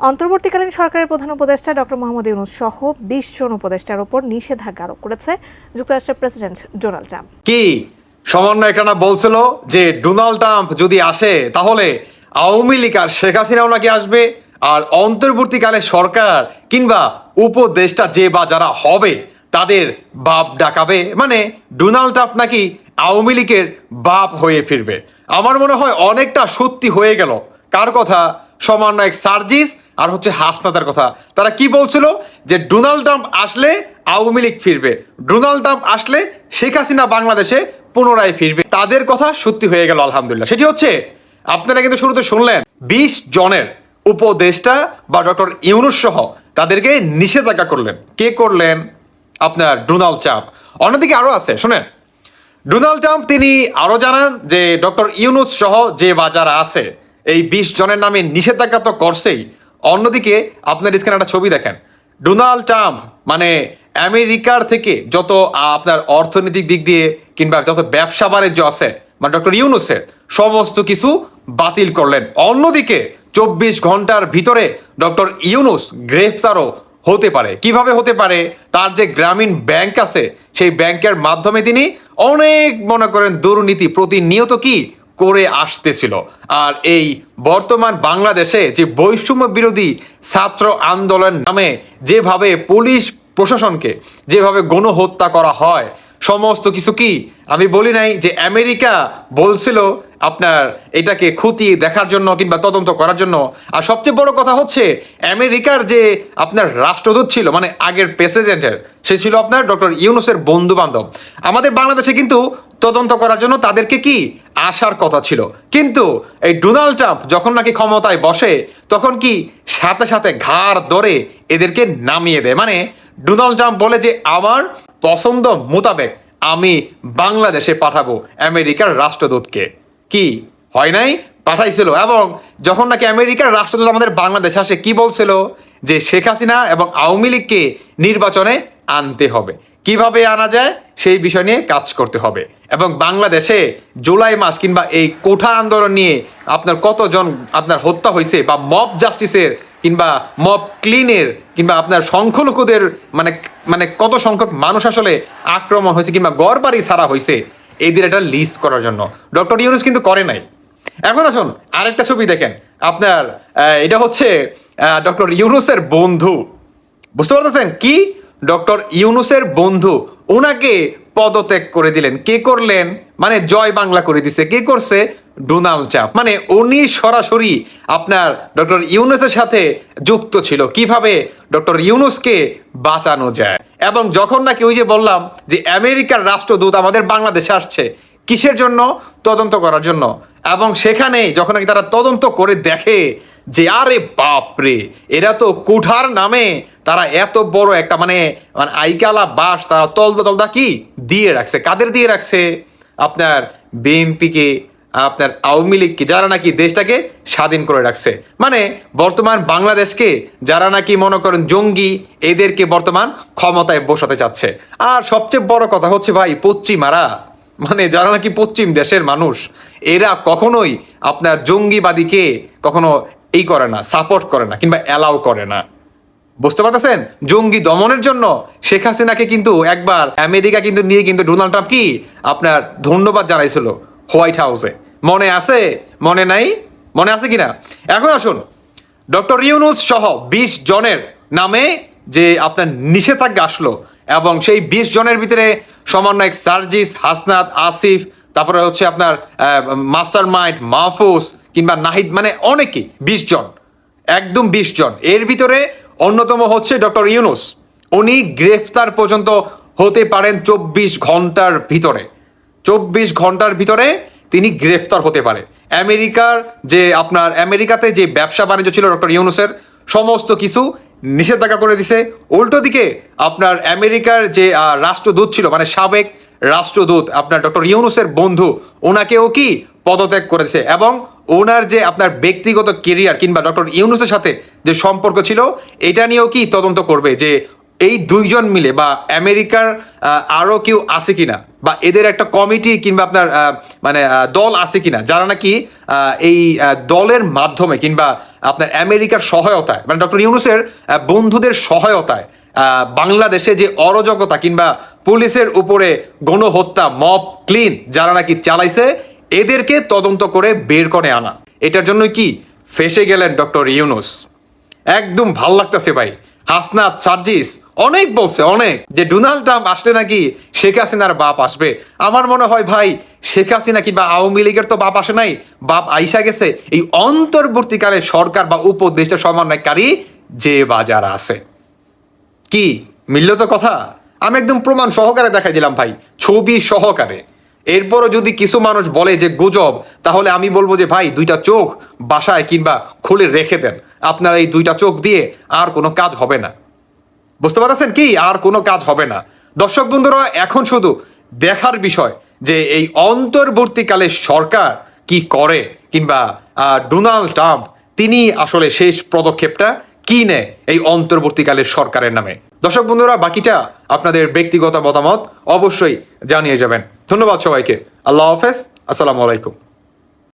অন্তর্বর্তীকালীন সরকারের প্রধান উপদেষ্টা ডক্টর মোহাম্মদ ইউনুস সহ বিশ জন উপদেষ্টার ওপর নিষেধাজ্ঞা আরোপ করেছে যুক্তরাষ্ট্রের প্রেসিডেন্ট ডোনাল্ড ট্রাম্প। কি সমন্বয়কানা বলছিল যে ডোনাল্ড ট্রাম্প যদি আসে, তাহলে আওয়ামী লীগ আর শেখ হাসিনাও নাকি আসবে? আর অন্তর্বর্তীকালে সরকার কিংবা উপদেষ্টা যে বা যারা হবে, তাদের বাপ ডাকাবে? মানে ডোনাল্ড ট্রাম্প নাকি আওয়ামী লীগের বাপ হয়ে ফিরবে? আমার মনে হয় অনেকটা সত্যি হয়ে গেল। কার কথা? সমন্বয়ক সার্জিস আর হচ্ছে হাসনাতার কথা। তারা কি বলছিল? যে ডোনাল্ড ট্রাম্প আসলে আওয়ামী লীগ ফিরবে। ডোনাল্ড ট্রাম্প আসলে শেখ হাসিনা বাংলাদেশে পুনরায় ফিরবে। তাদের কথা সত্যি হয়ে গেল, আলহামদুলিল্লাহ। সেটি হচ্ছে, আপনারা কিন্তু শুরুতে শুনলেন, বিশ জনের উপদেষ্টা বা ডক্টর ইউনুস সহ তাদেরকে নিষেধাজ্ঞা করলেন। কে করলেন? আপনার ডোনাল্ড ট্রাম্প। অন্যদিকে আরও আছে, শোনেন। ডোনাল্ড ট্রাম্প তিনি আরও জানান যে ডক্টর ইউনুস সহ যে বাজার আছে এই বিশ জনের নামে নিষেধাজ্ঞা তো করছেই। অন্যদিকে আপনার স্ক্রিনে একটা ছবি দেখেন। ডোনাল্ড ট্রাম্প মানে আমেরিকার থেকে যত আপনার অর্থনৈতিক দিক দিয়ে কিংবা যত ব্যবসা বাণিজ্য আছে মানে ডক্টর ইউনুসের, সমস্ত কিছু বাতিল করলেন। অন্যদিকে চব্বিশ ঘণ্টার ভিতরে ডক্টর ইউনুস গ্রেফতারও হতে পারে। কীভাবে হতে পারে? তার যে গ্রামীণ ব্যাংক আছে, সেই ব্যাংকের মাধ্যমে তিনি অনেক, মনে করেন, দুর্নীতি প্রতিনিয়ত কি করে আসতেছিল। আর এই বর্তমান বাংলাদেশে যে বৈষম্য বিরোধী ছাত্র আন্দোলন নামে যেভাবে পুলিশ প্রশাসনকে যেভাবে গণহত্যা করা হয়, সমস্ত কিছু কি আমি বলি নাই যে আমেরিকা বলছিল আপনার এটাকে খুঁটিয়ে দেখার জন্য কিংবা তদন্ত করার জন্য। আর সবচেয়ে বড় কথা হচ্ছে আমেরিকার যে আপনার রাষ্ট্রদূত ছিল মানে আগের প্রেসিডেন্টের, সে ছিল আপনার ডক্টর ইউনুসের বন্ধু বান্ধব আমাদের বাংলাদেশে কিন্তু তদন্ত করার জন্য তাদেরকে কি? আসার কথা ছিল। কিন্তু এই ডোনাল্ড ট্রাম্প যখন নাকি ক্ষমতায় বসে, তখন কি সাথে সাথে ঘাড় ধরে এদেরকে নামিয়ে দেয়? মানে ডোনাল্ড ট্রাম্প বলে যে, আমার পছন্দ মোতাবেক আমি বাংলাদেশে পাঠাবো আমেরিকার রাষ্ট্রদূতকে। কি? হয় নাই? পাঠাইছিল। এবং যখন নাকি আমেরিকার রাষ্ট্রদূত আমাদের বাংলাদেশে আসে, কি বলছিল? যে শেখ হাসিনা এবং আওয়ামী লীগকে নির্বাচনে আনতে হবে। কীভাবে আনা যায়? সেই বিষয় নিয়ে কাজ করতে হবে। এবং বাংলাদেশে জুলাই মাস কিংবা এই কোঠা আন্দোলন নিয়ে আপনার কতজন আপনার হত্যা হয়েছে বা মব জাস্টিসের কিংবা মব ক্লিনের কিংবা আপনার সংখ্যালঘুদের মানে মানে কত সংখ্যক মানুষ আসলে আক্রমণ হয়েছে কিংবা গড় বাড়ি ছাড়া হয়েছে, এদের একটা লিস্ট করার জন্য। ডক্টর ইউনুস কিন্তু করে নাই। এখন আসুন, আরেকটা ছবি দেখেন। আপনার এটা হচ্ছে ডক্টর ইউনুসের বন্ধু। বুঝতে পারতেছেন? কি? ডক্টর ইউনুসের বন্ধু ওনাকে পদত্যাগ করে দিলেন। কে করলেন? মানে জয় বাংলা করে দিছে। কে করছে? Donald Trump. মানে উনি সরাসরি আপনার ডক্টর ইউনুসের সাথে যুক্ত ছিল। কীভাবে ডক্টর ইউনুসকে বাঁচানো যায়? এবং যখন নাকি ওই যে বললাম যে আমেরিকার রাষ্ট্রদূত আমাদের বাংলাদেশে আসছে, কিসের জন্য? তদন্ত করার জন্য। এবং সেখানে যখন নাকি তারা তদন্ত করে দেখে যে, আরে বাপরে, এরা তো কুঠার নামে তারা এত বড় একটা মানে মানে আইকালা বাস তারা তলদা তলদা কি? দিয়ে রাখছে। কাদের দিয়ে রাখছে? আপনার বিএনপিকে, আপনার আওয়ামী লীগকে, যারা নাকি দেশটাকে স্বাধীন করে রাখছে। মানে বর্তমান বাংলাদেশকে যারা নাকি মনে করেন জঙ্গি, এদেরকে বর্তমান ক্ষমতায় বসাতে চাচ্ছে। আর সবচেয়ে বড় কথা হচ্ছে ভাই, পশ্চিমারা মানে যারা নাকি পশ্চিম দেশের মানুষ, এরা কখনোই আপনার জঙ্গিবাদীকে কখনো এই করে না সাপোর্ট করে না, কিংবা অ্যালাউ করে না। বুঝতে পারতেছেন? জঙ্গি দমনের জন্য শেখ হাসিনাকে কিন্তু একবার আমেরিকা কিন্তু নিয়ে কিন্তু ডোনাল্ড ট্রাম্প কি আপনার ধন্যবাদ জানাইছিল হোয়াইট হাউসে মনে আছে? মনে নাই? মনে আছে কিনা? এখন আসুন, ডক্টর ইউনুস সহ বিশ জনের নামে যে আপনার নিষেধাজ্ঞা আসলো এবং সেই বিশ জনের ভিতরে সমন্বয়ক সার্জিস, হাসনাত, আসিফ, তারপরে হচ্ছে আপনার মাস্টার মাইন্ড মাহফুজ কিংবা নাহিদ মানে অনেকেই বিশ জন, একদম বিশ জন। এর ভিতরে অন্যতম হচ্ছে ডক্টর ইউনুস। উনি গ্রেফতার পর্যন্ত হতে পারেন চব্বিশ ঘণ্টার ভিতরে। চব্বিশ ঘণ্টার ভিতরে তিনি গ্রেফতার হতে পারে। আমেরিকার যে, আপনার আমেরিকাতে যে ব্যবসা বাণিজ্য ছিল ডক্টর ইউনুসের, সমস্ত কিছু নিষেধাজ্ঞা করে দিছে। উল্টো দিকে আপনার আমেরিকার যে রাষ্ট্রদূত ছিল মানে সাবেক রাষ্ট্রদূত আপনার ডক্টর ইউনুসের বন্ধু ওনাকেও কি পদত্যাগ করেছে? এবং ওনার যে আপনার ব্যক্তিগত কেরিয়ার কিংবা ডক্টর ইউনুসের সাথে যে সম্পর্ক ছিল, এটা নিয়েও কি তদন্ত করবে? যে এই দুইজন মিলে বা আমেরিকার আহ, আরও কেউ আছে কিনা বা এদের একটা কমিটি কিংবা আপনার মানে দল আছে কিনা যারা নাকি এই দলের মাধ্যমে কিংবা আপনার আমেরিকার সহায়তায় মানে ডক্টর ইউনুসের বন্ধুদের সহায়তায় বাংলাদেশে যে অরাজকতা কিংবা পুলিশের উপরে গণহত্যা মব ক্লিন যারা নাকি চালাইছে এদেরকে তদন্ত করে বের করে আনা। এটার জন্য কি ফেসে গেলেন ডক্টর ইউনুস। একদম ভালো লাগতেছে ভাই। হাসনাত, সার্জিস, অনেক বলছে, অনেক। যে ডোনাল্ড ট্রাম্প আসলে নাকি শেখ হাসিনার বাপ আসবে। আমার মনে হয় ভাই, শেখ হাসিনা কিংবা আওয়ামী লীগের তো বাপ আসে নাই। বাপ আইসা গেছে। এই অন্তর্বর্তীকালে সরকার বা উপদেষ্টা সমন্বয়কারী যে বাজার আছে। কি? মিলল তো কথা? আমি একদম প্রমাণ সহকারে দেখাই দিলাম ভাই, ছবি সহকারে। এরপরও যদি কিছু মানুষ বলে যে, গুজব, তাহলে আমি বলব যে, ভাই, দুইটা চোখ বাসায় কিংবা খুলে রেখে দেন। আপনার এই দুইটা চোখ দিয়ে আর কোনো কাজ হবে না। বুঝতে পারছেন কি? আর কোনো কাজ হবে না। দর্শক বন্ধুরা, এখন শুধু দেখার বিষয় যে এই অন্তর্বর্তীকালে সরকার কি করে কিংবা ডোনাল্ড ট্রাম্প তিনি আসলে শেষ পদক্ষেপটা কি নেয় এই অন্তর্বর্তীকালের সরকারের নামে? দর্শক বন্ধুরা, বাকিটা আপনাদের ব্যক্তিগত মতামত অবশ্যই জানিয়ে যাবেন। ধন্যবাদ সবাইকে। আল্লাহ হাফেজ। আসসালামু আলাইকুম।